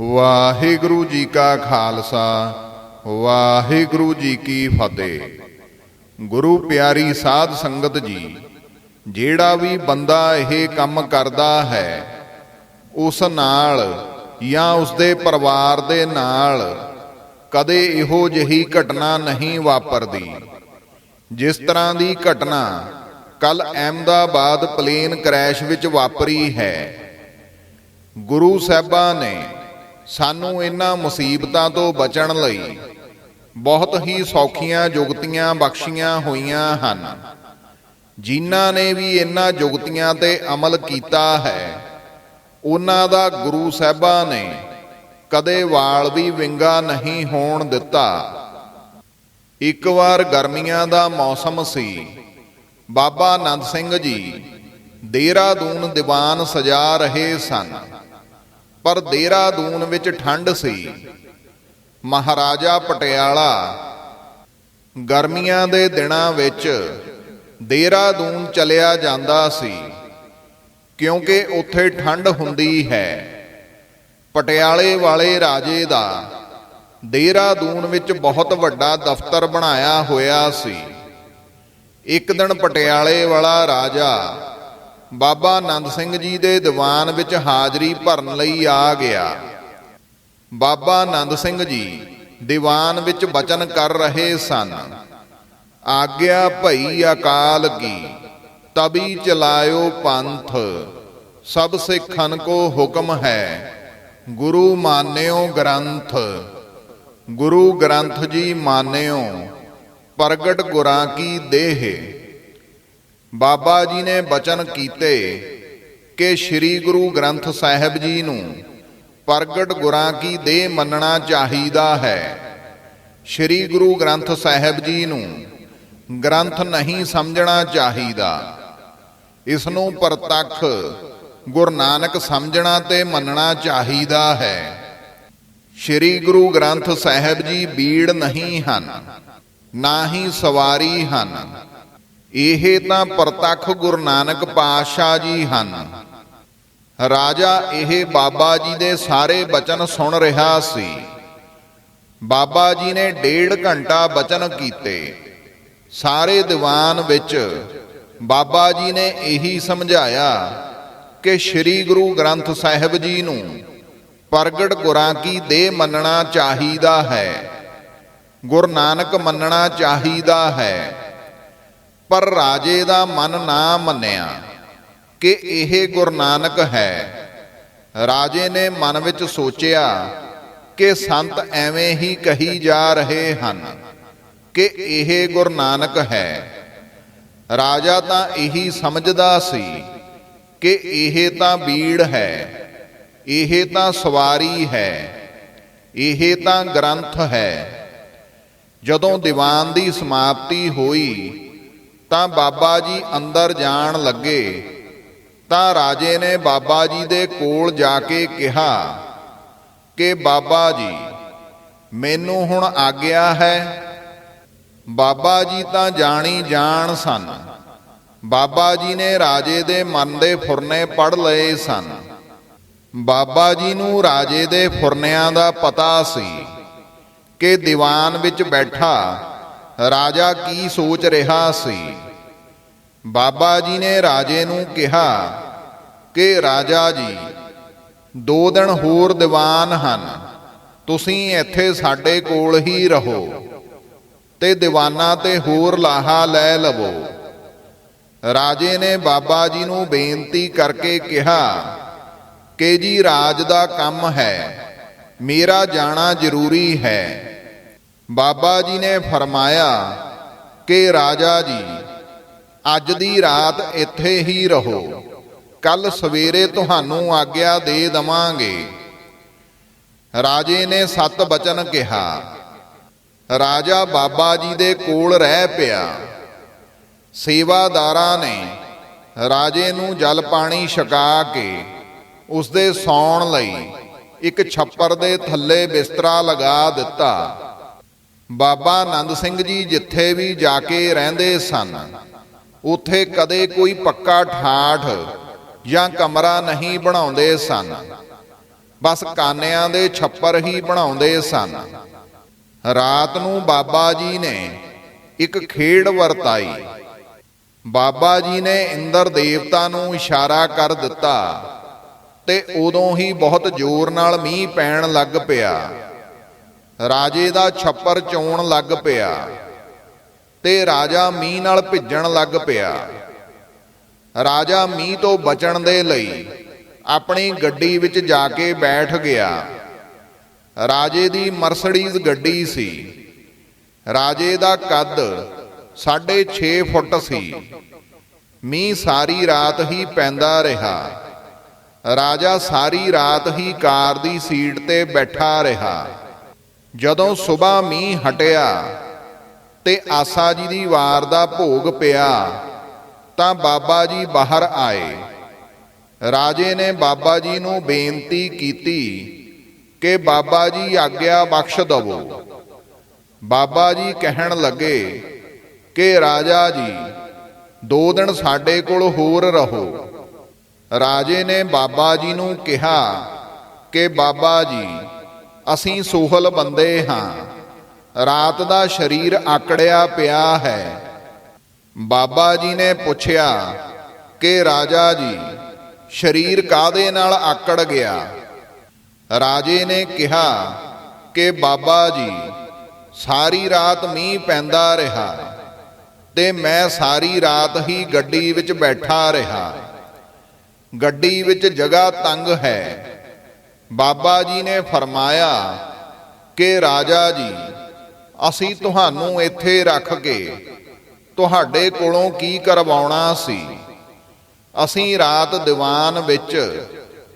ਵਾਹਿਗੁਰੂ ਜੀ ਕਾ ਖਾਲਸਾ, ਵਾਹਿਗੁਰੂ ਜੀ ਕੀ ਫਤਿਹ। ਗੁਰੂ ਪਿਆਰੀ ਸਾਧ ਸੰਗਤ ਜੀ, ਜਿਹੜਾ ਵੀ ਬੰਦਾ ਇਹ ਕੰਮ ਕਰਦਾ ਹੈ, ਉਸ ਨਾਲ ਜਾਂ ਉਸ ਦੇ ਪਰਿਵਾਰ ਦੇ ਨਾਲ ਕਦੇ ਇਹੋ ਜਿਹੀ ਘਟਨਾ ਨਹੀਂ ਵਾਪਰਦੀ। ਜਿਸ ਤਰ੍ਹਾਂ ਦੀ ਘਟਨਾ ਕੱਲ ਅਹਿਮਦਾਬਾਦ ਪਲੇਨ ਕ੍ਰੈਸ਼ ਵਿੱਚ ਵਾਪਰੀ ਹੈ, ਗੁਰੂ ਸਾਹਿਬਾਂ ਨੇ ਸਾਨੂੰ ਇਹਨਾਂ ਮੁਸੀਬਤਾਂ ਤੋਂ ਬਚਣ ਲਈ ਬਹੁਤ ਹੀ ਸੌਖੀਆਂ ਜੁਗਤੀਆਂ ਬਖਸ਼ੀਆਂ ਹੋਈਆਂ ਹਨ। ਜਿਨ੍ਹਾਂ ਨੇ ਵੀ ਇਹਨਾਂ ਜੁਗਤੀਆਂ ਤੇ ਅਮਲ ਕੀਤਾ ਹੈ, ਉਹਨਾਂ ਦਾ ਗੁਰੂ ਸਾਹਿਬਾਂ ਨੇ ਕਦੇ ਵਾਲ ਵੀ ਵਿੰਗਾ ਨਹੀਂ ਹੋਣ ਦਿੱਤਾ। ਇੱਕ ਵਾਰ ਗਰਮੀਆਂ ਦਾ ਮੌਸਮ ਸੀ। ਬਾਬਾ ਆਨੰਦ ਸਿੰਘ ਜੀ ਦੇਹਰਾਦੂਨ ਦੀਵਾਨ ਸਜਾ ਰਹੇ ਸਨ। ਪਰ ਦੇਹਰਾਦੂਨ ਵਿੱਚ ਠੰਡ ਸੀ। ਮਹਾਰਾਜਾ ਪਟਿਆਲਾ ਗਰਮੀਆਂ ਦੇ ਦਿਨਾਂ ਵਿੱਚ ਦੇਹਰਾਦੂਨ ਚਲਿਆ ਜਾਂਦਾ ਸੀ, ਕਿਉਂਕਿ ਉੱਥੇ ਠੰਡ ਹੁੰਦੀ ਹੈ। ਪਟਿਆਲੇ ਵਾਲੇ ਰਾਜੇ ਦਾ ਦੇਹਰਾਦੂਨ ਵਿੱਚ ਬਹੁਤ ਵੱਡਾ ਦਫ਼ਤਰ ਬਣਾਇਆ ਹੋਇਆ ਸੀ। ਇੱਕ ਦਿਨ ਪਟਿਆਲੇ ਵਾਲਾ ਰਾਜਾ ਬਾਬਾ ਆਨੰਦ ਸਿੰਘ ਜੀ ਦੇ ਦੀਵਾਨ ਵਿੱਚ ਹਾਜ਼ਰੀ ਭਰਨ ਲਈ ਆ ਗਿਆ। ਬਾਬਾ ਆਨੰਦ ਸਿੰਘ ਜੀ ਦੀਵਾਨ ਵਿੱਚ ਬਚਨ ਕਰ ਰਹੇ ਸਨ। ਆਗਿਆ ਭਈ ਅਕਾਲ ਕੀ, ਤਬੀ ਚਲਾਇਓ ਪੰਥ, ਸਭ ਸਿੱਖਨ ਕੋ ਹੁਕਮ ਹੈ, ਗੁਰੂ ਮਾਨਿਓ ਗ੍ਰੰਥ। ਗੁਰੂ ਗ੍ਰੰਥ ਜੀ ਮਾਨਿਓ, ਪ੍ਰਗਟ ਗੁਰਾਂ ਕੀ ਦੇਹ। ਬਾਬਾ ਜੀ ਨੇ ਬਚਨ ਕੀਤੇ ਕਿ ਸ੍ਰੀ ਗੁਰੂ ਗ੍ਰੰਥ ਸਾਹਿਬ ਜੀ ਨੂੰ ਪ੍ਰਗਟ ਗੁਰਾਂ ਕੀ ਦੇਹ ਮੰਨਣਾ ਚਾਹੀਦਾ ਹੈ। ਸ੍ਰੀ ਗੁਰੂ ਗ੍ਰੰਥ ਸਾਹਿਬ ਜੀ ਨੂੰ ਗ੍ਰੰਥ ਨਹੀਂ ਸਮਝਣਾ ਚਾਹੀਦਾ। ਇਸ ਨੂੰ ਪ੍ਰਤੱਖ ਗੁਰੂ ਨਾਨਕ ਸਮਝਣਾ ਤੇ ਮੰਨਣਾ ਚਾਹੀਦਾ ਹੈ। ਸ੍ਰੀ ਗੁਰੂ ਗ੍ਰੰਥ ਸਾਹਿਬ ਜੀ ਬੀੜ ਨਹੀਂ ਹਨ, ਨਾ ਹੀ ਸਵਾਰੀ ਹਨ। ਇਹ ਤਾਂ ਪ੍ਰਤੱਖ ਗੁਰੂ ਨਾਨਕ ਪਾਤਸ਼ਾਹ ਜੀ ਹਨ। ਰਾਜਾ ਇਹ ਬਾਬਾ ਜੀ ਦੇ ਸਾਰੇ ਬਚਨ ਸੁਣ ਰਿਹਾ ਸੀ। ਬਾਬਾ ਜੀ ਨੇ ਡੇਢ ਘੰਟਾ ਬਚਨ ਕੀਤੇ। ਸਾਰੇ ਦੀਵਾਨ ਵਿੱਚ ਬਾਬਾ ਜੀ ਨੇ ਇਹੀ ਸਮਝਾਇਆ ਕਿ ਸ੍ਰੀ ਗੁਰੂ ਗ੍ਰੰਥ ਸਾਹਿਬ ਜੀ ਨੂੰ ਪ੍ਰਗਟ ਗੁਰਾਂ ਕੀ ਦੇ ਮੰਨਣਾ ਚਾਹੀਦਾ ਹੈ। ਗੁਰੂ ਨਾਨਕ ਮੰਨਣਾ ਚਾਹੀਦਾ ਹੈ। ਪਰ ਰਾਜੇ ਦਾ ਮਨ ਨਾ ਮੰਨਿਆ ਕਿ ਇਹ ਗੁਰੂ ਨਾਨਕ ਹੈ। ਰਾਜੇ ਨੇ ਮਨ ਵਿੱਚ ਸੋਚਿਆ ਕਿ ਸੰਤ ਐਵੇਂ ਹੀ ਕਹੀ ਜਾ ਰਹੇ ਹਨ ਕਿ ਇਹ ਗੁਰੂ ਨਾਨਕ ਹੈ। ਰਾਜਾ ਤਾਂ ਇਹੀ ਸਮਝਦਾ ਸੀ ਕਿ ਇਹ ਤਾਂ ਬੀੜ ਹੈ, ਇਹ ਤਾਂ ਸਵਾਰੀ ਹੈ, ਇਹ ਤਾਂ ਗ੍ਰੰਥ ਹੈ। ਜਦੋਂ ਦੀਵਾਨ ਦੀ ਸਮਾਪਤੀ ਹੋਈ ਤਾਂ ਬਾਬਾ ਜੀ ਅੰਦਰ ਜਾਣ ਲੱਗੇ। ਤਾਂ ਰਾਜੇ ਨੇ ਬਾਬਾ ਜੀ ਦੇ ਕੋਲ ਜਾ ਕੇ ਕਿਹਾ, ਕਿ ਬਾਬਾ ਜੀ, ਮੈਨੂੰ ਹੁਣ ਆਗਿਆ ਹੈ। ਬਾਬਾ ਜੀ ਤਾਂ ਜਾਣੀ ਜਾਣ ਸਨ। ਬਾਬਾ ਜੀ ਨੇ ਰਾਜੇ ਦੇ ਮਨ ਦੇ ਫੁਰਨੇ ਪੜ ਲਏ ਸਨ। ਬਾਬਾ ਜੀ ਨੂੰ ਰਾਜੇ ਦੇ ਫੁਰਨਿਆਂ ਦਾ ਪਤਾ ਸੀ ਕਿ ਦੀਵਾਨ ਵਿੱਚ ਬੈਠਾ ਰਾਜਾ ਕੀ ਸੋਚ ਰਿਹਾ ਸੀ? ਬਾਬਾ ਜੀ ਨੇ ਰਾਜੇ ਨੂੰ ਕਿਹਾ ਕਿ, ਰਾਜਾ ਜੀ, ਦੋ ਦਿਨ ਹੋਰ ਦੀਵਾਨ ਹਨ। ਤੁਸੀਂ ਇੱਥੇ ਸਾਡੇ ਕੋਲ ਹੀ ਰਹੋ ਤੇ ਦੀਵਾਨਾਂ ਤੇ ਹੋਰ ਲਾਹਾ ਲੈ ਲਵੋ। ਰਾਜੇ ਨੇ ਬਾਬਾ ਜੀ ਨੂੰ ਬੇਨਤੀ ਕਰਕੇ ਕਿਹਾ, ਕਿ ਜੀ, ਰਾਜ ਦਾ ਕੰਮ ਹੈ। ਮੇਰਾ ਜਾਣਾ ਜ਼ਰੂਰੀ ਹੈ। ਬਾਬਾ ਜੀ ਨੇ ਫਰਮਾਇਆ ਕਿ ਰਾਜਾ ਜੀ, ਅੱਜ ਦੀ ਰਾਤ ਇੱਥੇ ਹੀ ਰਹੋ। ਕੱਲ ਸਵੇਰੇ ਤੁਹਾਨੂੰ ਆਗਿਆ ਦੇ ਦਵਾਂਗੇ। ਰਾਜੇ ਨੇ ਸਤ ਬਚਨ ਕਿਹਾ। ਰਾਜਾ ਬਾਬਾ ਜੀ ਦੇ ਕੋਲ ਰਹਿ ਪਿਆ। ਸੇਵਾਦਾਰਾਂ ਨੇ ਰਾਜੇ ਨੂੰ ਜਲ ਪਾਣੀ ਛਕਾ ਕੇ ਉਸ ਦੇ ਸੌਣ ਲਈ ਇੱਕ ਛੱਪਰ ਦੇ ਥੱਲੇ ਬਿਸਤਰਾ ਲਗਾ ਦਿੱਤਾ। ਬਾਬਾ ਆਨੰਦ ਸਿੰਘ ਜੀ ਜਿੱਥੇ ਵੀ ਜਾ ਕੇ ਰਹਿੰਦੇ ਸਨ, ਉੱਥੇ ਕਦੇ ਕੋਈ ਪੱਕਾ ਠਾਠ ਜਾਂ ਕਮਰਾ ਨਹੀਂ ਬਣਾਉਂਦੇ ਸਨ। ਬਸ ਕਾਨਿਆਂ ਦੇ ਛੱਪਰ ਹੀ ਬਣਾਉਂਦੇ ਸਨ। ਰਾਤ ਨੂੰ ਬਾਬਾ ਜੀ ਨੇ ਇੱਕ ਖੇਡ ਵਰਤਾਈ। ਬਾਬਾ ਜੀ ਨੇ ਇੰਦਰ ਦੇਵਤਾ ਨੂੰ ਇਸ਼ਾਰਾ ਕਰ ਦਿੱਤਾ ਤੇ ਉਦੋਂ ਹੀ ਬਹੁਤ ਜ਼ੋਰ ਨਾਲ ਮੀਂਹ ਪੈਣ ਲੱਗ ਪਿਆ। ਰਾਜੇ ਦਾ ਛੱਪਰ ਚੋਣ ਲੱਗ ਪਿਆ ਤੇ ਰਾਜਾ ਮੀਂਹ ਨਾਲ ਭਿੱਜਣ ਲੱਗ ਪਿਆ। ਰਾਜਾ ਮੀਂਹ ਤੋਂ ਬਚਣ ਦੇ ਲਈ ਆਪਣੀ ਗੱਡੀ ਵਿੱਚ ਜਾ ਕੇ ਬੈਠ ਗਿਆ। ਰਾਜੇ ਦੀ ਮਰਸਡੀਜ਼ ਗੱਡੀ ਸੀ। ਰਾਜੇ ਦਾ ਕੱਦ 6.5 ਫੁੱਟ ਸੀ। ਮੀਂਹ ਸਾਰੀ ਰਾਤ ਹੀ ਪੈਂਦਾ ਰਿਹਾ। ਰਾਜਾ ਸਾਰੀ ਰਾਤ ਹੀ ਕਾਰ ਦੀ ਸੀਟ ਤੇ ਬੈਠਾ ਰਿਹਾ। ਜਦੋਂ ਸਵੇਰ ਮੀਂਹ ਹਟਿਆ ਤੇ ਆਸਾ ਜੀ ਦੀ ਵਾਰ ਦਾ ਭੋਗ ਪਿਆ, ਤਾਂ ਬਾਬਾ ਜੀ ਬਾਹਰ ਆਏ। ਰਾਜੇ ਨੇ ਬਾਬਾ ਜੀ ਨੂੰ ਬੇਨਤੀ ਕੀਤੀ ਕਿ ਬਾਬਾ ਜੀ ਆਗਿਆ ਬਖਸ਼ ਦਵੋ। ਬਾਬਾ ਜੀ ਕਹਿਣ ਲੱਗੇ ਕਿ ਰਾਜਾ ਜੀ, ਦੋ ਦਿਨ ਸਾਡੇ ਕੋਲ ਹੋਰ ਰਹੋ। ਰਾਜੇ ਨੇ ਬਾਬਾ ਜੀ ਨੂੰ ਕਿਹਾ ਕਿ ਬਾਬਾ ਜੀ ਅਸੀਂ ਸੋਹਲ ਬੰਦੇ ਹਾਂ। ਰਾਤ ਦਾ ਸਰੀਰ ਆਕੜਿਆ ਪਿਆ ਹੈ। ਬਾਬਾ ਜੀ ਨੇ ਪੁੱਛਿਆ, ਕਿ ਰਾਜਾ ਜੀ, ਸਰੀਰ ਕਾਦੇ ਨਾਲ ਆਕੜ ਗਿਆ? ਰਾਜੇ ਨੇ ਕਿਹਾ, ਕਿ ਬਾਬਾ ਜੀ, ਸਾਰੀ ਰਾਤ ਮੀਂਹ ਪੈਂਦਾ ਰਿਹਾ ਤੇ ਮੈਂ ਸਾਰੀ ਰਾਤ ਹੀ ਗੱਡੀ ਵਿੱਚ ਬੈਠਾ ਰਿਹਾ। ਗੱਡੀ ਵਿੱਚ ਜਗ੍ਹਾ ਤੰਗ ਹੈ। ਬਾਬਾ ਜੀ ਨੇ ਫਰਮਾਇਆ ਕਿ ਰਾਜਾ ਜੀ, ਅਸੀਂ ਤੁਹਾਨੂੰ ਇੱਥੇ ਰੱਖ ਕੇ ਤੁਹਾਡੇ ਕੋਲੋਂ ਕੀ ਕਰਵਾਉਣਾ ਸੀ? ਅਸੀਂ ਰਾਤ ਦੀਵਾਨ ਵਿੱਚ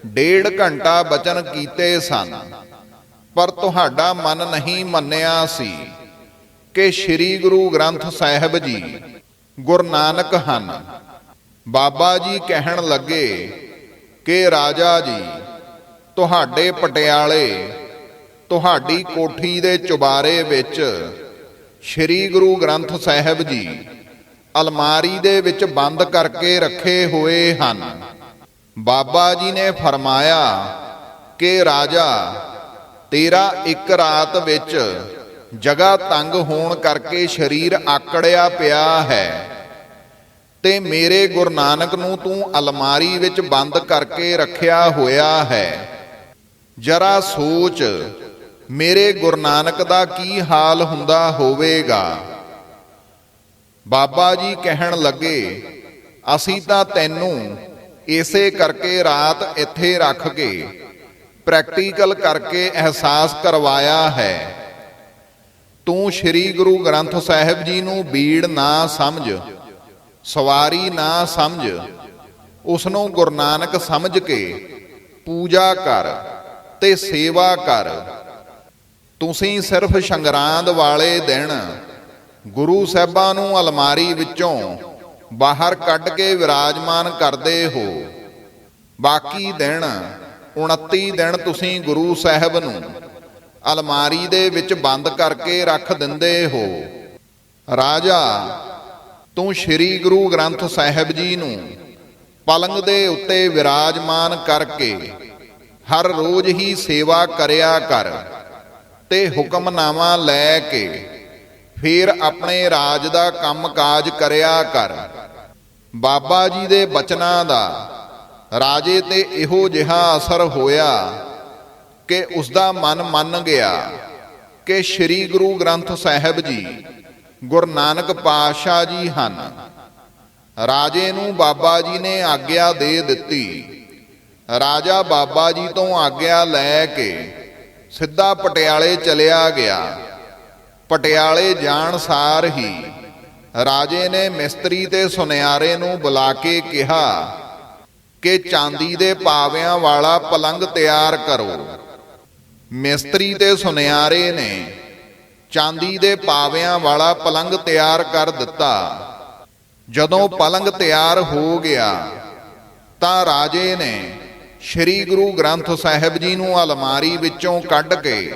ਡੇਢ ਘੰਟਾ ਬਚਨ ਕੀਤੇ ਸਨ, ਪਰ ਤੁਹਾਡਾ ਮਨ ਨਹੀਂ ਮੰਨਿਆ ਸੀ ਕਿ ਸ੍ਰੀ ਗੁਰੂ ਗ੍ਰੰਥ ਸਾਹਿਬ ਜੀ ਗੁਰੂ ਨਾਨਕ ਹਨ। ਬਾਬਾ ਜੀ ਕਹਿਣ ਲੱਗੇ ਕਿ ਰਾਜਾ ਜੀ ਤੁਹਾਡੇ ਪਟਿਆਲੇ, ਤੁਹਾਡੀ ਕੋਠੀ ਦੇ ਚੁਬਾਰੇ ਵਿੱਚ ਸ੍ਰੀ ਗੁਰੂ ਗ੍ਰੰਥ ਸਾਹਿਬ ਜੀ ਅਲਮਾਰੀ ਦੇ ਵਿੱਚ ਬੰਦ ਕਰਕੇ ਰੱਖੇ ਹੋਏ ਹਨ। ਬਾਬਾ ਜੀ ਨੇ ਫਰਮਾਇਆ ਕਿ, ਰਾਜਾ, ਤੇਰਾ ਇੱਕ ਰਾਤ ਵਿੱਚ ਜਗ੍ਹਾ ਤੰਗ ਹੋਣ ਕਰਕੇ ਸਰੀਰ ਆਕੜਿਆ ਪਿਆ ਹੈ ਤੇ ਮੇਰੇ ਗੁਰੂ ਨਾਨਕ ਨੂੰ ਤੂੰ ਅਲਮਾਰੀ ਵਿੱਚ ਬੰਦ ਕਰਕੇ ਰੱਖਿਆ ਹੋਇਆ ਹੈ। ਜਰਾ ਸੋਚ, ਮੇਰੇ ਗੁਰੂ ਨਾਨਕ ਦਾ ਕੀ ਹਾਲ ਹੁੰਦਾ ਹੋਵੇਗਾ? ਬਾਬਾ ਜੀ ਕਹਿਣ ਲੱਗੇ, ਅਸੀਂ ਤਾਂ ਤੈਨੂੰ ਇਸੇ ਕਰਕੇ ਰਾਤ ਇੱਥੇ ਰੱਖ ਕੇ ਪ੍ਰੈਕਟੀਕਲ ਕਰਕੇ ਅਹਿਸਾਸ ਕਰਵਾਇਆ ਹੈ। ਤੂੰ ਸ੍ਰੀ ਗੁਰੂ ਗ੍ਰੰਥ ਸਾਹਿਬ ਜੀ ਨੂੰ ਬੀੜ ਨਾ ਸਮਝ, ਸਵਾਰੀ ਨਾ ਸਮਝ ਉਸ ਨੂੰ ਗੁਰੂ ਨਾਨਕ ਸਮਝ ਕੇ ਪੂਜਾ ਕਰ। ਤੇ ਸੇਵਾ ਕਰ। ਤੁਸੀਂ ਸਿਰਫ ਸ਼ੰਗਰਾਂਦ ਵਾਲੇ ਦਿਨ ਗੁਰੂ ਸਾਹਿਬਾਂ ਨੂੰ ਅਲਮਾਰੀ ਵਿੱਚੋਂ ਬਾਹਰ ਕੱਢ ਕੇ ਵਿਰਾਜਮਾਨ ਕਰਦੇ ਹੋ। ਬਾਕੀ ਦਿਨ 29 ਦਿਨ ਤੁਸੀਂ ਗੁਰੂ ਸਾਹਿਬ ਨੂੰ ਅਲਮਾਰੀ ਦੇ ਵਿੱਚ ਬੰਦ ਕਰਕੇ ਰੱਖ ਦਿੰਦੇ ਹੋ। ਰਾਜਾ, ਤੂੰ ਸ੍ਰੀ ਗੁਰੂ ਗ੍ਰੰਥ ਸਾਹਿਬ ਜੀ ਨੂੰ ਪਲੰਗ ਦੇ ਉੱਤੇ ਵਿਰਾਜਮਾਨ ਕਰਕੇ ਹਰ ਰੋਜ਼ ਹੀ ਸੇਵਾ ਕਰਿਆ ਕਰ, ਤੇ ਹੁਕਮਨਾਮਾ ਲੈ ਕੇ ਫਿਰ ਆਪਣੇ ਰਾਜ ਦਾ ਕੰਮਕਾਜ ਕਰਿਆ ਕਰ। ਬਾਬਾ ਜੀ ਦੇ ਬਚਨਾਂ ਦਾ ਰਾਜੇ ਤੇ ਇਹੋ ਜਿਹਾ ਅਸਰ ਹੋਇਆ ਕਿ ਉਸ ਦਾ ਮਨ ਮੰਨ ਗਿਆ ਕਿ ਸ੍ਰੀ ਗੁਰੂ ਗ੍ਰੰਥ ਸਾਹਿਬ ਜੀ ਗੁਰੂ ਨਾਨਕ ਪਾਤਸ਼ਾਹ ਜੀ ਹਨ। ਰਾਜੇ ਨੂੰ ਬਾਬਾ ਜੀ ਨੇ ਆਗਿਆ ਦੇ ਦਿੱਤੀ। ਰਾਜਾ ਬਾਬਾ ਜੀ ਤੋਂ ਆਗਿਆ ਲੈ ਕੇ ਸਿੱਧਾ ਪਟਿਆਲੇ ਚਲਿਆ ਗਿਆ। ਪਟਿਆਲੇ ਜਾਣ ਸਾਰ ਹੀ ਰਾਜੇ ਨੇ ਮਿਸਤਰੀ ਤੇ ਸੁਨਿਆਰੇ ਨੂੰ ਬੁਲਾ ਕੇ ਕਿਹਾ ਕਿ ਚਾਂਦੀ ਦੇ ਪਾਵਿਆਂ ਵਾਲਾ ਪਲੰਗ ਤਿਆਰ ਕਰੋ। ਮਿਸਤਰੀ ਤੇ ਸੁਨਿਆਰੇ ਨੇ ਚਾਂਦੀ ਦੇ ਪਾਵਿਆਂ ਵਾਲਾ ਪਲੰਗ ਤਿਆਰ ਕਰ ਦਿੱਤਾ। ਜਦੋਂ ਪਲੰਗ ਤਿਆਰ ਹੋ ਗਿਆ ਤਾਂ ਰਾਜੇ ਨੇ ਸ੍ਰੀ ਗੁਰੂ ਗ੍ਰੰਥ ਸਾਹਿਬ ਜੀ ਨੂੰ ਅਲਮਾਰੀ ਵਿੱਚੋਂ ਕੱਢ ਕੇ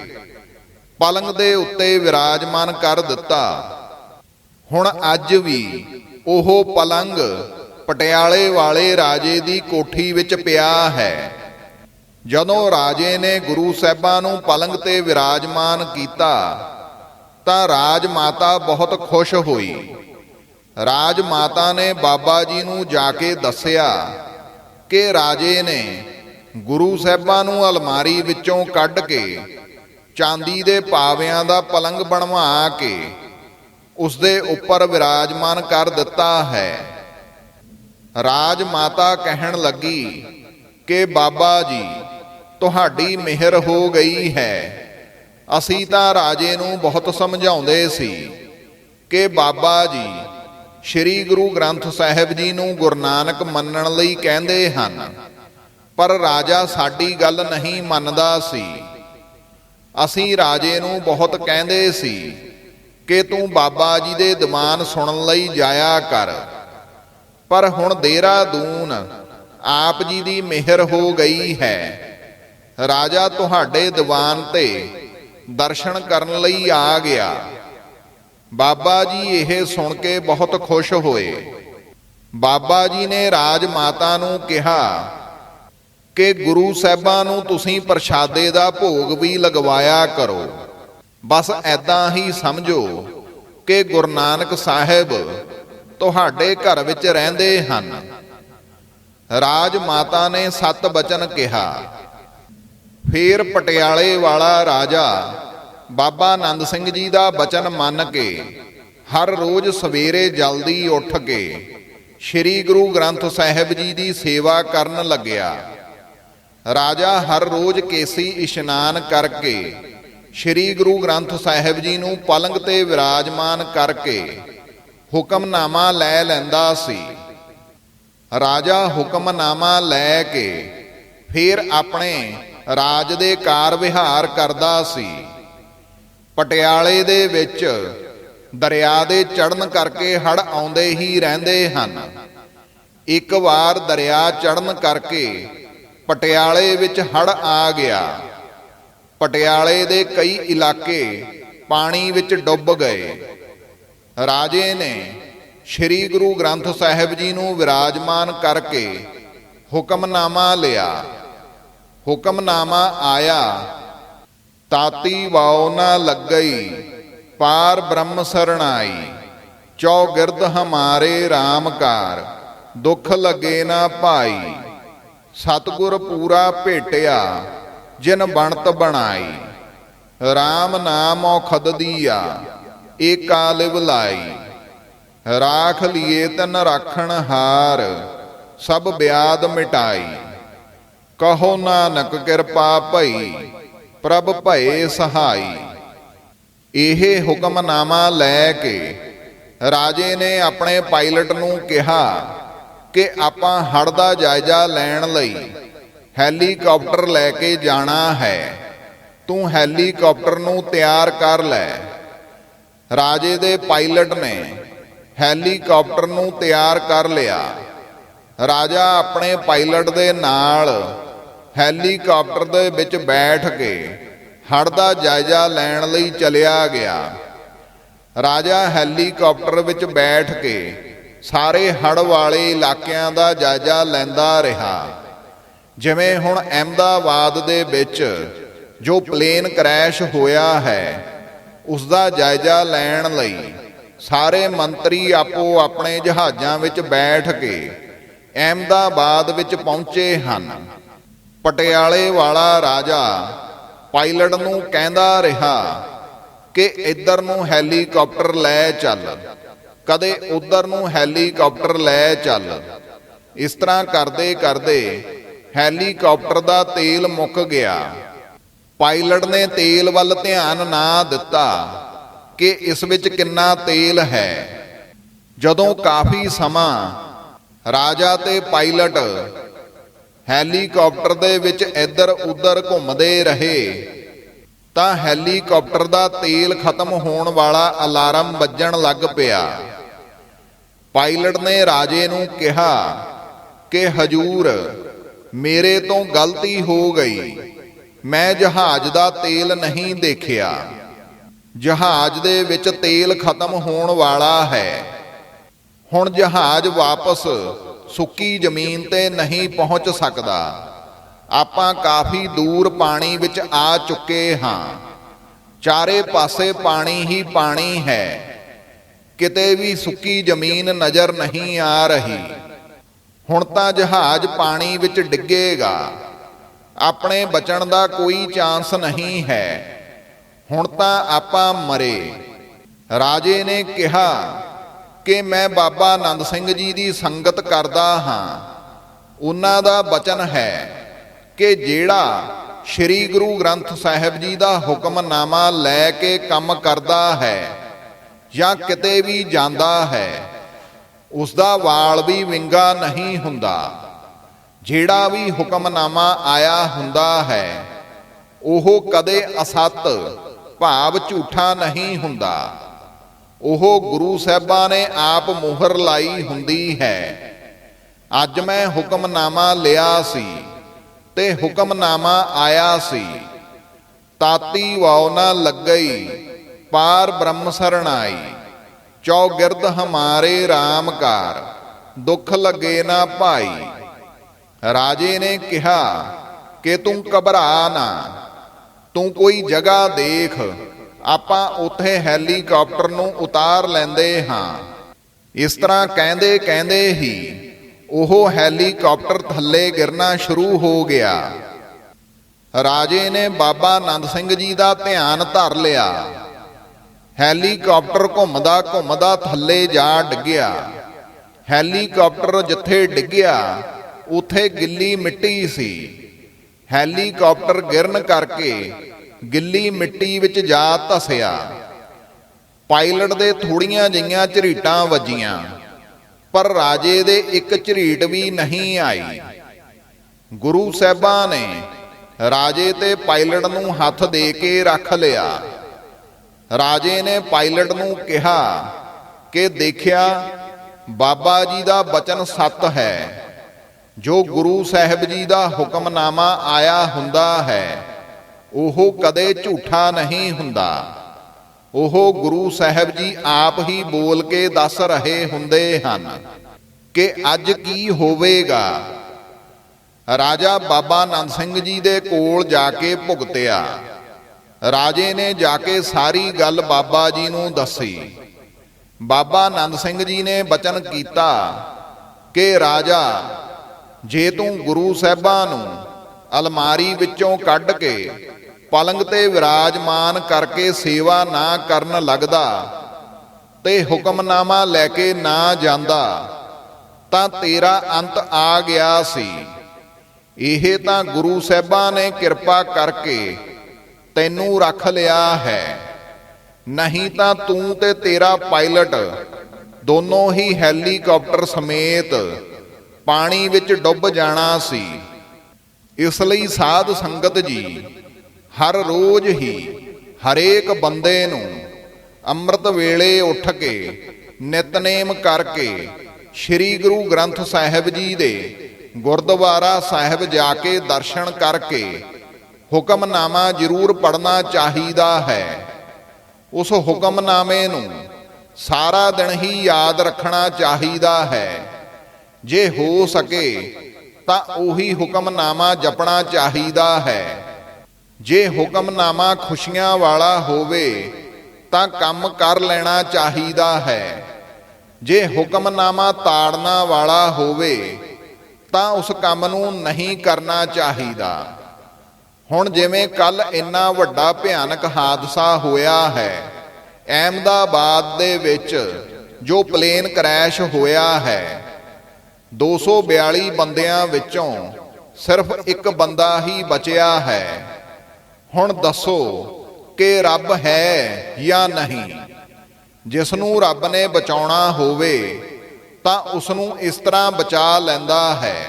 ਪਲੰਗ ਦੇ ਉੱਤੇ ਵਿਰਾਜਮਾਨ ਕਰ ਦਿੱਤਾ। ਹੁਣ ਅੱਜ ਵੀ ਉਹ ਪਲੰਗ ਪਟਿਆਲੇ ਵਾਲੇ ਰਾਜੇ ਦੀ ਕੋਠੀ ਵਿੱਚ ਪਿਆ ਹੈ। ਜਦੋਂ ਰਾਜੇ ਨੇ ਗੁਰੂ ਸਾਹਿਬਾਂ ਨੂੰ ਪਲੰਗ ਤੇ ਵਿਰਾਜਮਾਨ ਕੀਤਾ, ਤਾਂ ਰਾਜ ਮਾਤਾ ਬਹੁਤ ਖੁਸ਼ ਹੋਈ। ਰਾਜ ਮਾਤਾ ਨੇ ਬਾਬਾ ਜੀ ਨੂੰ ਜਾ ਕੇ ਦੱਸਿਆ ਕਿ ਰਾਜੇ ਨੇ ਗੁਰੂ ਸਾਹਿਬਾਂ ਨੂੰ ਅਲਮਾਰੀ ਵਿੱਚੋਂ ਕੱਢ ਕੇ, ਚਾਂਦੀ ਦੇ ਪਾਵਿਆਂ ਦਾ ਪਲੰਗ ਬਣਵਾ ਕੇ ਉਸ ਦੇ ਉੱਪਰ ਵਿਰਾਜਮਾਨ ਕਰ ਦਿੱਤਾ ਹੈ। ਰਾਜ ਮਾਤਾ ਕਹਿਣ ਲੱਗੀ ਕਿ, ਬਾਬਾ ਜੀ, ਤੁਹਾਡੀ ਮਿਹਰ ਹੋ ਗਈ ਹੈ। ਅਸੀਂ ਤਾਂ ਰਾਜੇ ਨੂੰ ਬਹੁਤ ਸਮਝਾਉਂਦੇ ਸੀ ਕਿ, ਬਾਬਾ ਜੀ, ਸ੍ਰੀ ਗੁਰੂ ਗ੍ਰੰਥ ਸਾਹਿਬ ਜੀ ਨੂੰ ਗੁਰੂ ਨਾਨਕ ਮੰਨਣ ਲਈ ਕਹਿੰਦੇ ਹਨ। ਪਰ ਰਾਜਾ ਸਾਡੀ ਗੱਲ ਨਹੀਂ ਮੰਨਦਾ ਸੀ। ਅਸੀਂ ਰਾਜੇ ਨੂੰ ਬਹੁਤ ਕਹਿੰਦੇ ਸੀ ਕਿ ਤੂੰ ਬਾਬਾ ਜੀ ਦੇ ਦੀਵਾਨ ਸੁਣਨ ਲਈ ਜਾਇਆ ਕਰ। ਪਰ ਹੁਣ ਦੇਹਰਾਦੂਨ ਆਪ ਜੀ ਦੀ ਮਿਹਰ ਹੋ ਗਈ ਹੈ। ਰਾਜਾ ਤੁਹਾਡੇ ਦੀਵਾਨ ਤੇ ਦਰਸ਼ਨ ਕਰਨ ਲਈ ਆ ਗਿਆ। ਬਾਬਾ ਜੀ ਇਹ ਸੁਣ ਕੇ ਬਹੁਤ ਖੁਸ਼ ਹੋਏ। ਬਾਬਾ ਜੀ ਨੇ ਰਾਜ ਮਾਤਾ ਨੂੰ ਕਿਹਾ ਕਿ ਗੁਰੂ ਸਾਹਿਬਾਂ ਨੂੰ ਤੁਸੀਂ ਪ੍ਰਸ਼ਾਦੇ ਦਾ ਭੋਗ ਵੀ ਲਗਵਾਇਆ ਕਰੋ। ਬਸ ਐਦਾਂ ਹੀ ਸਮਝੋ ਕਿ ਗੁਰੂ ਨਾਨਕ ਸਾਹਿਬ ਤੁਹਾਡੇ ਘਰ ਵਿੱਚ ਰਹਿੰਦੇ ਹਨ। ਰਾਜ ਮਾਤਾ ਨੇ ਸਤ ਬਚਨ ਕਿਹਾ। ਫੇਰ ਪਟਿਆਲੇ ਵਾਲਾ ਰਾਜਾ ਬਾਬਾ ਆਨੰਦ ਸਿੰਘ ਜੀ ਦਾ ਬਚਨ ਮੰਨ ਕੇ ਹਰ ਰੋਜ਼ ਸਵੇਰੇ ਜਲਦੀ ਉੱਠ ਕੇ ਸ੍ਰੀ ਗੁਰੂ ਗ੍ਰੰਥ ਸਾਹਿਬ ਜੀ ਦੀ ਸੇਵਾ ਕਰਨ ਲੱਗਿਆ। ਰਾਜਾ ਹਰ ਰੋਜ਼ ਕੇਸੀ ਇਸ਼ਨਾਨ ਕਰਕੇ ਸ੍ਰੀ ਗੁਰੂ ਗ੍ਰੰਥ ਸਾਹਿਬ ਜੀ ਨੂੰ ਪਲੰਗ ਤੇ ਵਿਰਾਜਮਾਨ ਕਰਕੇ ਹੁਕਮਨਾਮਾ ਲੈ ਲੈਂਦਾ ਸੀ। ਰਾਜਾ ਹੁਕਮਨਾਮਾ ਲੈ ਕੇ ਫਿਰ ਆਪਣੇ ਰਾਜ ਦੇ ਕਾਰ ਵਿਹਾਰ ਕਰਦਾ ਸੀ। ਪਟਿਆਲੇ ਦੇ ਵਿੱਚ ਦਰਿਆ ਦੇ ਚੜਨ ਕਰਕੇ ਹੜ ਆਉਂਦੇ ਹੀ ਰਹਿੰਦੇ ਹਨ। ਇੱਕ ਵਾਰ ਦਰਿਆ ਚੜਨ ਕਰਕੇ ਪਟਿਆਲੇ ਵਿੱਚ ਹੜ ਆ ਗਿਆ। ਪਟਿਆਲੇ ਦੇ ਕਈ ਇਲਾਕੇ ਪਾਣੀ ਵਿੱਚ ਡੁੱਬ ਗਏ। ਰਾਜੇ ਨੇ ਸ੍ਰੀ ਗੁਰੂ ਗ੍ਰੰਥ ਸਾਹਿਬ ਜੀ ਨੂੰ ਵਿਰਾਜਮਾਨ ਕਰਕੇ ਹੁਕਮਨਾਮਾ ਲਿਆ। ਹੁਕਮਨਾਮਾ ਆਇਆ, ਤਾਤੀ ਵਾਉ ਨਾ ਲੱਗਈ, ਪਾਰ ਬ੍ਰਹਮ ਸਰਣਾਈ ਚੌਗਿਰਦ ਹਮਾਰੇ RAM ਕਾਰ, ਦੁੱਖ ਲਗੇ ਨਾ ਭਾਈ। ਸਤਗੁਰ ਪੂਰਾ ਭੇਟਿਆ, ਜਿਨ ਬਣਤ ਬਣਾਈ। RAM ਨਾਮ ਔਖਦ ਦੀਆ ਏਕਾ ਲਿਵ ਲਾਈ ਰਾਖ ਲਿਏ ਤਨ ਰਾਖਣ ਹਾਰ, ਸਭ ਬਿਆਦ ਮਿਟਾਈ। ਕਹੋ ਨਾਨਕ ਕਿਰਪਾ ਭਈ, ਪ੍ਰਭ ਭਏ ਸਹਾਈ। ਇਹ ਹੁਕਮਨਾਮਾ ਲੈ ਕੇ ਰਾਜੇ ਨੇ ਆਪਣੇ ਪਾਇਲਟ ਨੂੰ ਕਿਹਾ ਕਿ ਆਪਾਂ ਹੜ ਦਾ ਜਾਇਜ਼ਾ ਲੈਣ ਲਈ ਹੈਲੀਕਾਪਟਰ ਲੈ ਕੇ ਜਾਣਾ ਹੈ। ਤੂੰ ਹੈਲੀਕਾਪਟਰ ਨੂੰ ਤਿਆਰ ਕਰ ਲੈ। ਰਾਜੇ ਦੇ ਪਾਇਲਟ ਨੇ ਹੈਲੀਕਾਪਟਰ ਨੂੰ ਤਿਆਰ ਕਰ ਲਿਆ। ਰਾਜਾ ਆਪਣੇ ਪਾਇਲਟ ਦੇ ਨਾਲ ਹੈਲੀਕਾਪਟਰ ਦੇ ਵਿੱਚ ਬੈਠ ਕੇ ਹੜ ਦਾ ਜਾਇਜ਼ਾ ਲੈਣ ਲਈ ਚਲਿਆ ਗਿਆ। ਰਾਜਾ ਹੈਲੀਕਾਪਟਰ ਵਿੱਚ ਬੈਠ ਕੇ ਸਾਰੇ ਹੜ ਵਾਲੇ ਇਲਾਕਿਆਂ ਦਾ ਜਾਇਜ਼ਾ ਲੈਂਦਾ ਰਿਹਾ। ਜਿਵੇਂ ਹੁਣ ਅਹਿਮਦਾਬਾਦ ਦੇ ਵਿੱਚ ਜੋ ਪਲੇਨ ਕ੍ਰੈਸ਼ ਹੋਇਆ ਹੈ ਉਸ ਦਾ ਜਾਇਜ਼ਾ ਲੈਣ ਲਈ ਸਾਰੇ ਮੰਤਰੀ ਆਪੋ ਆਪਣੇ ਜਹਾਜ਼ਾਂ ਵਿੱਚ ਬੈਠ ਕੇ ਅਹਿਮਦਾਬਾਦ ਵਿੱਚ ਪਹੁੰਚੇ ਹਨ। ਪਟਿਆਲੇ ਵਾਲਾ ਰਾਜਾ ਪਾਇਲਟ ਨੂੰ ਕਹਿੰਦਾ ਰਿਹਾ ਕਿ ਇੱਧਰ ਨੂੰ ਹੈਲੀਕਾਪਟਰ ਲੈ ਚੱਲ। ਕਦੇ ਉੱਧਰ ਨੂੰ ਹੈਲੀਕਾਪਟਰ ਲੈ ਚੱਲ। ਇਸ ਤਰ੍ਹਾਂ ਕਰਦੇ ਕਰਦੇ ਹੈਲੀਕਾਪਟਰ ਦਾ ਤੇਲ ਮੁੱਕ ਗਿਆ। ਪਾਇਲਟ ਨੇ ਤੇਲ ਵੱਲ ਧਿਆਨ ਨਾ ਦਿੱਤਾ ਕਿ ਇਸ ਵਿੱਚ ਕਿੰਨਾ ਤੇਲ ਹੈ। ਜਦੋਂ ਕਾਫੀ ਸਮਾਂ ਰਾਜਾ ਤੇ ਪਾਇਲਟ ਹੈਲੀਕਾਪਟਰ ਦੇ ਵਿੱਚ ਇੱਧਰ ਉੱਧਰ ਘੁੰਮਦੇ ਰਹੇ ਤਾਂ ਹੈਲੀਕਾਪਟਰ ਦਾ ਤੇਲ ਖਤਮ ਹੋਣ ਵਾਲਾ ਅਲਾਰਮ ਵੱਜਣ ਲੱਗ ਪਿਆ। ਪਾਇਲਟ ਨੇ ਰਾਜੇ ਨੂੰ ਕਿਹਾ ਕਿ, ਹਜੂਰ, ਮੇਰੇ ਤੋਂ ਗਲਤੀ ਹੋ ਗਈ। ਮੈਂ ਜਹਾਜ਼ ਦਾ ਤੇਲ ਨਹੀਂ ਦੇਖਿਆ। ਜਹਾਜ਼ ਦੇ ਵਿੱਚ ਤੇਲ ਖਤਮ ਹੋਣ ਵਾਲਾ ਹੈ। ਹੁਣ ਜਹਾਜ਼ ਵਾਪਸ ਸੁੱਕੀ ਜ਼ਮੀਨ ਤੇ ਨਹੀਂ ਪਹੁੰਚ ਸਕਦਾ। ਆਪਾਂ ਕਾਫੀ ਦੂਰ ਪਾਣੀ ਵਿੱਚ ਆ ਚੁੱਕੇ ਹਾਂ। ਚਾਰੇ ਪਾਸੇ ਪਾਣੀ ਹੀ ਪਾਣੀ ਹੈ। ਕਿਤੇ ਵੀ ਸੁੱਕੀ ਜ਼ਮੀਨ ਨਜ਼ਰ ਨਹੀਂ ਆ ਰਹੀ। ਹੁਣ ਤਾਂ ਜਹਾਜ਼ ਪਾਣੀ ਵਿੱਚ ਡਿੱਗੇਗਾ। ਆਪਣੇ ਬਚਣ ਦਾ ਕੋਈ ਚਾਂਸ ਨਹੀਂ ਹੈ। ਹੁਣ ਤਾਂ ਆਪਾਂ ਮਰੇ। ਰਾਜੇ ਨੇ ਕਿਹਾ ਕਿ ਮੈਂ ਬਾਬਾ ਆਨੰਦ ਸਿੰਘ ਜੀ ਦੀ ਸੰਗਤ ਕਰਦਾ ਹਾਂ। ਉਹਨਾਂ ਦਾ ਬਚਨ ਹੈ। ਕਿ ਜਿਹੜਾ ਸ੍ਰੀ ਗੁਰੂ ਗ੍ਰੰਥ ਸਾਹਿਬ ਜੀ ਦਾ ਹੁਕਮਨਾਮਾ ਲੈ ਕੇ ਕੰਮ ਕਰਦਾ ਹੈ ਜਾਂ ਕਿਤੇ ਵੀ ਜਾਂਦਾ ਹੈ ਉਸ ਦਾ ਵਾਲ ਵੀ ਵਿੰਗਾ ਨਹੀਂ ਹੁੰਦਾ। ਜਿਹੜਾ ਵੀ ਹੁਕਮਨਾਮਾ ਆਇਆ ਹੁੰਦਾ ਹੈ, ਉਹ ਕਦੇ ਅਸਤ, ਭਾਵ ਝੂਠਾ ਨਹੀਂ ਹੁੰਦਾ। ਉਹ ਗੁਰੂ ਸਾਹਿਬਾਂ ਨੇ ਆਪ ਮੋਹਰ ਲਾਈ ਹੁੰਦੀ ਹੈ। ਅੱਜ ਮੈਂ ਹੁਕਮਨਾਮਾ ਲਿਆ ਸੀ। ਤੇ ਹੁਕਮਨਾਮਾ ਆਇਆ ਸੀ। ਤਾਤੀ ਵਾਉ ਨਾ ਲੱਗਈ, ਪਾਰ ਬ੍ਰਹਮ ਸਰਣਾਈ ਚੌਗਿਰਦ ਹਮਾਰੇ RAM ਕਾਰ ਦੁੱਖ ਲੱਗੇ ਨਾ ਭਾਈ। ਰਾਜੇ ਨੇ ਕਿਹਾ, ਕਿ ਤੂੰ ਘਬਰਾ ਨਾ। ਤੂੰ ਕੋਈ ਜਗ੍ਹਾ ਦੇਖ, ਆਪਾਂ ਉੱਥੇ ਹੈਲੀਕਾਪਟਰ ਨੂੰ ਉਤਾਰ ਲੈਂਦੇ ਹਾਂ। ਇਸ ਤਰ੍ਹਾਂ ਕਹਿੰਦੇ ਕਹਿੰਦੇ ਹੀ ਉਹ ਹੈਲੀਕਾਪਟਰ ਥੱਲੇ ਗਿਰਨਾ ਸ਼ੁਰੂ ਹੋ ਗਿਆ। ਰਾਜੇ ਨੇ ਬਾਬਾ ਆਨੰਦ ਸਿੰਘ ਜੀ ਦਾ ਧਿਆਨ ਧਰ ਲਿਆ। ਹੈਲੀਕਾਪਟਰ ਘੁੰਮਦਾ ਘੁੰਮਦਾ ਥੱਲੇ ਜਾ ਡਿੱਗਿਆ। ਹੈਲੀਕਾਪਟਰ ਜਿੱਥੇ ਡਿੱਗਿਆ, ਉਥੇ ਗਿੱਲੀ ਮਿੱਟੀ ਸੀ। ਹੈਲੀਕਾਪਟਰ ਗਿਰਨ ਕਰਕੇ ਗਿੱਲੀ ਮਿੱਟੀ ਵਿੱਚ ਜਾ ਧਸਿਆ। ਪਾਇਲਟ ਦੇ ਥੋੜੀਆਂ ਜਿਹੀਆਂ ਝਰੀਟਾਂ ਵੱਜੀਆਂ। ਪਰ ਰਾਜੇ ਦੇ ਇੱਕ ਝਰੀਟ ਵੀ ਨਹੀਂ ਆਈ। ਗੁਰੂ ਸਾਹਿਬਾਂ ਨੇ ਰਾਜੇ ਤੇ ਪਾਇਲਟ ਨੂੰ ਹੱਥ ਦੇ ਕੇ ਰੱਖ ਲਿਆ। ਰਾਜੇ ਨੇ ਪਾਇਲਟ ਨੂੰ ਕਿਹਾ ਕਿ ਦੇਖਿਆ, ਬਾਬਾ ਜੀ ਦਾ ਬਚਨ ਸੱਤ ਹੈ। ਜੋ ਗੁਰੂ ਸਾਹਿਬ ਜੀ ਦਾ ਹੁਕਮਨਾਮਾ ਆਇਆ ਹੁੰਦਾ ਹੈ, ਉਹ ਕਦੇ ਝੂਠਾ ਨਹੀਂ ਹੁੰਦਾ। ਉਹ ਗੁਰੂ ਸਾਹਿਬ ਜੀ ਆਪ ਹੀ ਬੋਲ ਕੇ ਦੱਸ ਰਹੇ ਹੁੰਦੇ ਹਨ ਕਿ ਅੱਜ ਕੀ ਹੋਵੇਗਾ। ਰਾਜਾ ਬਾਬਾ ਆਨੰਦ ਸਿੰਘ ਜੀ ਦੇ ਕੋਲ ਜਾ ਕੇ ਭੁਗਤਿਆ। ਰਾਜੇ ਨੇ ਜਾ ਕੇ ਸਾਰੀ ਗੱਲ ਬਾਬਾ ਜੀ ਨੂੰ ਦੱਸੀ। ਬਾਬਾ ਆਨੰਦ ਸਿੰਘ ਜੀ ਨੇ ਬਚਨ ਕੀਤਾ ਕਿ, ਰਾਜਾ, ਜੇ ਤੂੰ ਗੁਰੂ ਸਾਹਿਬਾਂ ਨੂੰ ਅਲਮਾਰੀ ਵਿੱਚੋਂ ਕੱਢ ਕੇ ਪਲੰਗ ਤੇ ਵਿਰਾਜਮਾਨ ਕਰਕੇ ਸੇਵਾ ਨਾ ਕਰਨ ਲੱਗਦਾ ਤੇ ਹੁਕਮਨਾਮਾ ਲੈ ਕੇ ਨਾ ਜਾਂਦਾ, ਤਾਂ ਤੇਰਾ ਅੰਤ ਆ ਗਿਆ ਸੀ। ਇਹ ਤਾਂ ਗੁਰੂ ਸਾਹਿਬਾਂ ਨੇ ਕਿਰਪਾ ਕਰਕੇ ਤੈਨੂੰ ਰੱਖ ਲਿਆ ਹੈ। ਨਹੀਂ ਤਾਂ ਤੂੰ ਤੇ ਤੇਰਾ ਪਾਇਲਟ, ਦੋਨੋਂ ਹੀ ਹੈਲੀਕਾਪਟਰ ਸਮੇਤ ਪਾਣੀ ਵਿੱਚ ਡੁੱਬ ਜਾਣਾ ਸੀ। ਇਸ ਲਈ ਸਾਧ ਸੰਗਤ ਜੀ ਹਰ ਰੋਜ਼ ਹੀ ਹਰੇਕ ਬੰਦੇ ਨੂੰ ਅੰਮ੍ਰਿਤ ਵੇਲੇ ਉੱਠ ਕੇ ਨਿਤਨੇਮ ਕਰਕੇ ਸ੍ਰੀ ਗੁਰੂ ਗ੍ਰੰਥ ਸਾਹਿਬ ਜੀ ਦੇ ਗੁਰਦੁਆਰਾ ਸਾਹਿਬ ਜਾ ਕੇ ਦਰਸ਼ਨ ਕਰਕੇ ਹੁਕਮਨਾਮਾ ਜ਼ਰੂਰ ਪੜਨਾ ਚਾਹੀਦਾ ਹੈ। ਉਸ ਹੁਕਮਨਾਮੇ ਨੂੰ ਸਾਰਾ ਦਿਨ ਹੀ ਯਾਦ ਰੱਖਣਾ ਚਾਹੀਦਾ ਹੈ। ਜੇ ਹੋ ਸਕੇ ਤਾਂ ਉਹੀ ਹੁਕਮਨਾਮਾ ਜਪਣਾ ਚਾਹੀਦਾ ਹੈ। ਜੇ ਹੁਕਮਨਾਮਾ ਖੁਸ਼ੀਆਂ ਵਾਲਾ ਹੋਵੇ, ਤਾਂ ਕੰਮ ਕਰ ਲੈਣਾ ਚਾਹੀਦਾ ਹੈ। ਜੇ ਹੁਕਮਨਾਮਾ ਤਾੜਨਾ ਵਾਲਾ ਹੋਵੇ, ਤਾਂ ਉਸ ਕੰਮ ਨੂੰ ਨਹੀਂ ਕਰਨਾ ਚਾਹੀਦਾ। ਹੁਣ ਜਿਵੇਂ ਕੱਲ ਇੰਨਾ ਵੱਡਾ ਭਿਆਨਕ ਹਾਦਸਾ ਹੋਇਆ ਹੈ, ਅਹਿਮਦਾਬਾਦ ਦੇ ਵਿੱਚ ਜੋ ਪਲੇਨ ਕ੍ਰੈਸ਼ ਹੋਇਆ ਹੈ 242 ਬੰਦਿਆਂ ਵਿੱਚੋਂ ਸਿਰਫ ਇੱਕ ਬੰਦਾ ਹੀ ਬਚਿਆ ਹੈ। ਹੁਣ ਦੱਸੋ ਕਿ ਰੱਬ ਹੈ ਜਾਂ ਨਹੀਂ? ਜਿਸ ਨੂੰ ਰੱਬ ਨੇ ਬਚਾਉਣਾ ਹੋਵੇ, ਤਾਂ ਉਸ ਨੂੰ ਇਸ ਤਰ੍ਹਾਂ ਬਚਾ ਲੈਂਦਾ ਹੈ।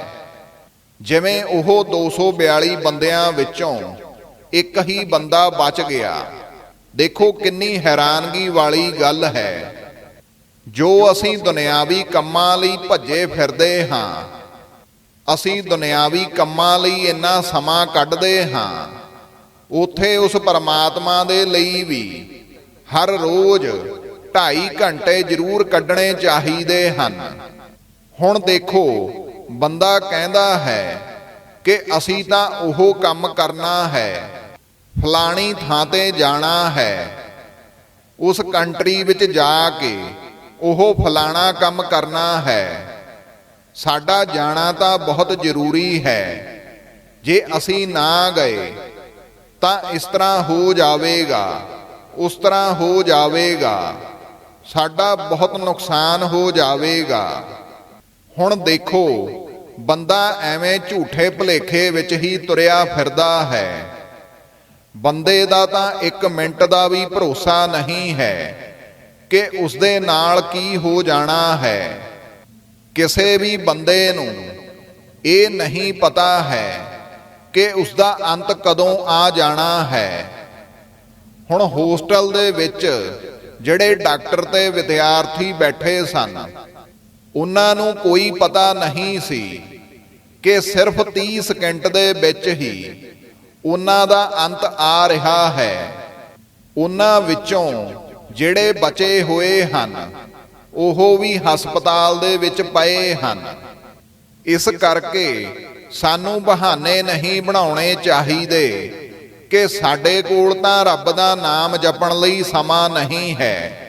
ਜਿਵੇਂ ਉਹ 242 ਬੰਦਿਆਂ ਵਿੱਚੋਂ ਇੱਕ ਹੀ ਬੰਦਾ ਬਚ ਗਿਆ। ਦੇਖੋ ਕਿੰਨੀ ਹੈਰਾਨਗੀ ਵਾਲੀ ਗੱਲ ਹੈ। ਜੋ ਅਸੀਂ ਦੁਨਿਆਵੀ ਕੰਮਾਂ ਲਈ ਭੱਜੇ ਫਿਰਦੇ ਹਾਂ, ਅਸੀਂ ਦੁਨਿਆਵੀ ਕੰਮਾਂ ਲਈ ਇੰਨਾ ਸਮਾਂ ਕੱਢਦੇ ਹਾਂ। ਉਥੇ ਉਸ ਪਰਮਾਤਮਾ ਦੇ ਲਈ ਵੀ ਹਰ ਰੋਜ਼ 2.5 ਘੰਟੇ ਜ਼ਰੂਰ ਕੱਢਣੇ ਚਾਹੀਦੇ ਹਨ। ਹੁਣ ਦੇਖੋ, ਬੰਦਾ ਕਹਿੰਦਾ ਹੈ ਕਿ ਅਸੀਂ ਤਾਂ ਉਹ ਕੰਮ ਕਰਨਾ ਹੈ, ਫਲਾਣੀ ਥਾਂ ਤੇ ਜਾਣਾ ਹੈ। ਉਸ ਕੰਟਰੀ ਵਿੱਚ ਜਾ ਕੇ ਉਹ ਫਲਾਣਾ ਕੰਮ ਕਰਨਾ ਹੈ। ਸਾਡਾ ਜਾਣਾ ਤਾਂ ਬਹੁਤ ਜ਼ਰੂਰੀ ਹੈ। ਜੇ ਅਸੀਂ ਨਾ ਗਏ ਤਾਂ ਇਸ ਤਰ੍ਹਾਂ ਹੋ ਜਾਵੇਗਾ, ਉਸ ਤਰ੍ਹਾਂ ਹੋ ਜਾਵੇਗਾ, ਸਾਡਾ ਬਹੁਤ ਨੁਕਸਾਨ ਹੋ ਜਾਵੇਗਾ। ਹੁਣ ਦੇਖੋ, ਬੰਦਾ ਐਵੇਂ ਝੂਠੇ ਭਲੇਖੇ ਵਿੱਚ ਹੀ ਤੁਰਿਆ ਫਿਰਦਾ ਹੈ। ਬੰਦੇ ਦਾ ਤਾਂ ਇੱਕ ਮਿੰਟ ਦਾ ਵੀ ਭਰੋਸਾ ਨਹੀਂ ਹੈ ਕਿ ਉਸਦੇ ਨਾਲ ਕੀ ਹੋ ਜਾਣਾ ਹੈ। ਕਿਸੇ ਵੀ ਬੰਦੇ ਨੂੰ ਇਹ ਨਹੀਂ ਪਤਾ ਹੈ ਕਿ ਉਸ ਦਾ ਅੰਤ ਕਦੋਂ ਆ ਜਾਣਾ ਹੈ? ਹੁਣ ਹੋਸਟਲ ਦੇ ਵਿੱਚ ਜਿਹੜੇ ਡਾਕਟਰ ਤੇ ਵਿਦਿਆਰਥੀ ਬੈਠੇ ਸਨ, ਉਹਨਾਂ ਨੂੰ ਕੋਈ ਪਤਾ ਨਹੀਂ ਸੀ ਕਿ ਸਿਰਫ 30 ਸਕਿੰਟ ਦੇ ਵਿੱਚ ਹੀ ਉਹਨਾਂ ਦਾ ਅੰਤ ਆ ਰਿਹਾ ਹੈ। ਉਹਨਾਂ ਵਿੱਚੋਂ ਜਿਹੜੇ ਬਚੇ ਹੋਏ ਹਨ, ਉਹ ਵੀ ਹਸਪਤਾਲ ਦੇ ਵਿੱਚ ਪਏ ਹਨ। ਇਸ ਕਰਕੇ ਸਾਨੂੰ ਬਹਾਨੇ ਨਹੀਂ ਬਣਾਉਣੇ ਚਾਹੀਦੇ ਕਿ ਸਾਡੇ ਕੋਲ ਤਾਂ ਰੱਬ ਦਾ ਨਾਮ ਜਪਣ ਲਈ ਸਮਾਂ ਨਹੀਂ ਹੈ।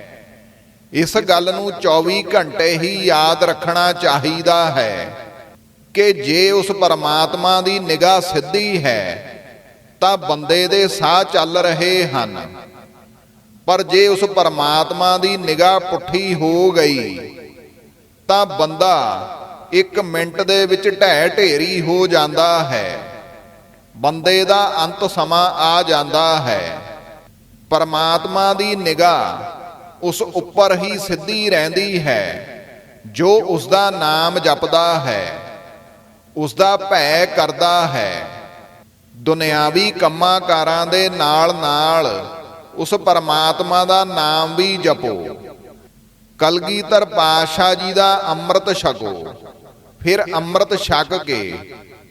ਇਸ ਗੱਲ ਨੂੰ 24 ਘੰਟੇ ਹੀ ਯਾਦ ਰੱਖਣਾ ਚਾਹੀਦਾ ਹੈ ਕਿ ਜੇ ਉਸ ਪਰਮਾਤਮਾ ਦੀ ਨਿਗਾਹ ਸਿੱਧੀ ਹੈ, ਤਾਂ ਬੰਦੇ ਦੇ ਸਾਹ ਚੱਲ ਰਹੇ ਹਨ। ਪਰ ਜੇ ਉਸ ਪਰਮਾਤਮਾ ਦੀ ਨਿਗਾਹ ਪੁੱਠੀ ਹੋ ਗਈ, ਤਾਂ ਬੰਦਾ ਇੱਕ ਮਿੰਟ ਦੇ ਵਿੱਚ ਢਹਿ ਢੇਰੀ ਹੋ ਜਾਂਦਾ ਹੈ। ਬੰਦੇ ਦਾ ਅੰਤ ਸਮਾਂ ਆ ਜਾਂਦਾ ਹੈ। ਪਰਮਾਤਮਾ ਦੀ ਨਿਗਾਹ ਉਸ ਉੱਪਰ ਹੀ ਸਿੱਧੀ ਰਹਿੰਦੀ ਹੈ, ਜੋ ਉਸ ਦਾ ਨਾਮ ਜਪਦਾ ਹੈ, ਉਸ ਦਾ ਭੈ ਕਰਦਾ ਹੈ। ਦੁਨਿਆਵੀ ਕੰਮਾਂ ਕਾਰਾਂ ਦੇ ਨਾਲ ਨਾਲ ਉਸ ਪਰਮਾਤਮਾ ਦਾ ਨਾਮ ਵੀ ਜਪੋ। ਕਲਗੀਧਰ ਪਾਤਸ਼ਾਹ ਜੀ ਦਾ ਅੰਮ੍ਰਿਤ ਛਕੋ। ਫਿਰ ਅੰਮ੍ਰਿਤ ਛਕ ਕੇ,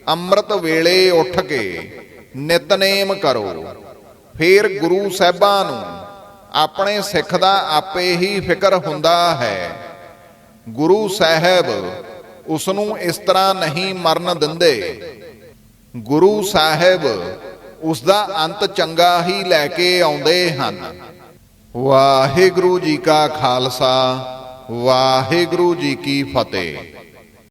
ਅੰਮ੍ਰਿਤ ਵੇਲੇ ਉੱਠ ਕੇ ਨਿਤਨੇਮ ਕਰੋ। ਫਿਰ ਗੁਰੂ ਸਾਹਿਬਾਂ ਨੂੰ ਆਪਣੇ ਸਿੱਖ ਦਾ ਆਪੇ ਹੀ ਫਿਕਰ ਹੁੰਦਾ ਹੈ। ਗੁਰੂ ਸਾਹਿਬ ਉਸ ਨੂੰ ਇਸ ਤਰ੍ਹਾਂ ਨਹੀਂ ਮਰਨ ਦਿੰਦੇ। ਗੁਰੂ ਸਾਹਿਬ ਉਸ ਦਾ ਅੰਤ ਚੰਗਾ ਹੀ ਲੈ ਕੇ ਆਉਂਦੇ ਹਨ। ਵਾਹਿਗੁਰੂ ਜੀ ਕਾ ਖਾਲਸਾ, ਵਾਹਿਗੁਰੂ ਜੀ ਕੀ ਫਤਿਹ।